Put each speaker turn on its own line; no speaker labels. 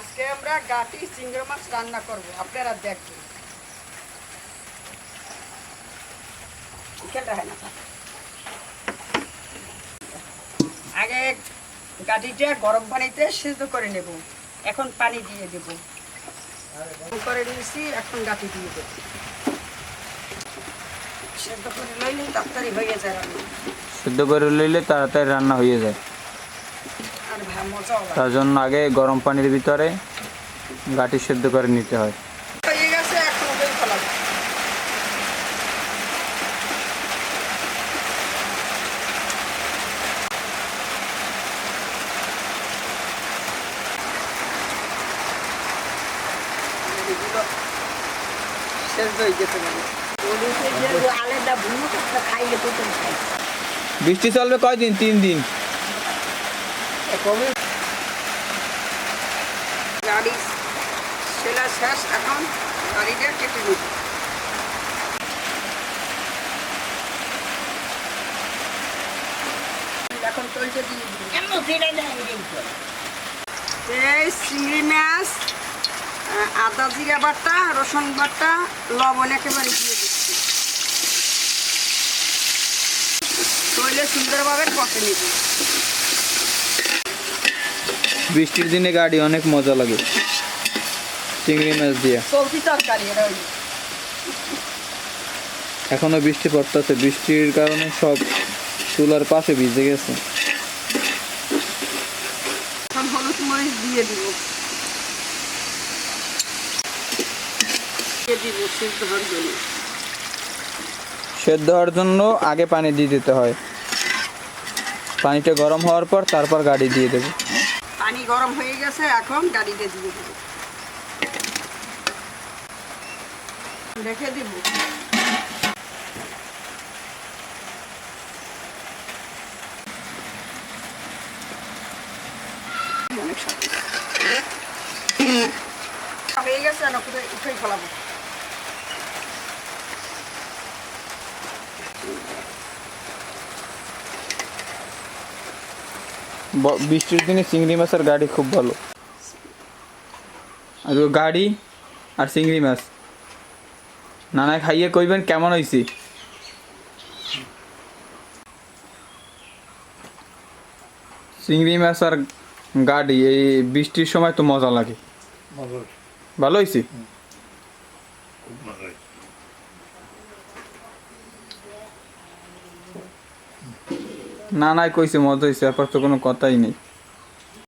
আজকে আমরা গাটি চিংড়ি মাছ রান্না করব, আপনারা দেখবেন। আগে গাটিটা গরম পানিতে সিদ্ধ করে নেব। এখন পানি দিয়ে দেব। করে নিয়েছি, এখন গাটি দিয়ে দেব। সিদ্ধ করে লইলে তাড়াতাড়ি হয়ে যায়
সিদ্ধ করে লইলে তাড়াতাড়ি রান্না হয়ে যায়। তার জন্য আগে গরম পানির ভিতরে গাটি সেদ্ধ করে নিতে হয়।
মানে।
বৃষ্টি চলবে কয়দিন? তিন দিন।
কবে গাড়ি সেলা শেষ এখন গাড়িটা কেটে এখন চলছে এই চিংড়ি মাছ আদা জিরা বাটা রসুন বাটা লবণ একেবারে দিয়ে দিচ্ছি। তৈলে সুন্দরভাবে কষে নিবি।
বৃষ্টির দিনে গাড়ি অনেক মজা লাগে। চিংড়ি মাছ দিয়ে। এখনও বৃষ্টি পড়তেছে। বৃষ্টির কারণে সব চুলার পাশে ভিজে গেছে।
দিয়ে দিব। সেদ্ধ হওয়ার জন্য
আগে পানি দিয়ে দিতে হয়। পানিটা গরম হওয়ার পর তারপর গাড়ি দিয়ে দেবে।
পানি গরম হয়ে গেছে, এখন গাড়িতে দিয়ে দিব। রেখে দিব। অনেক হয়ে। গেছে না উঠেই ফেলাবো।
বৃষ্টির দিনে চিংড়ি মাছের গাড়ি খুব ভালো। আর গাড়ি আর চিংড়ি মাছ। নানা খাইয়ে কইবেন কেমন হয়েছে চিংড়ি মাছ আর গাড়ি এই বৃষ্টির সময় তো মজা লাগে।
মজা
ভালো হয়েছে
খুব মজা হয়েছে।
না নাই কইছে মজা হয়েছে ব্যাপার তো কোনো কথাই নেই।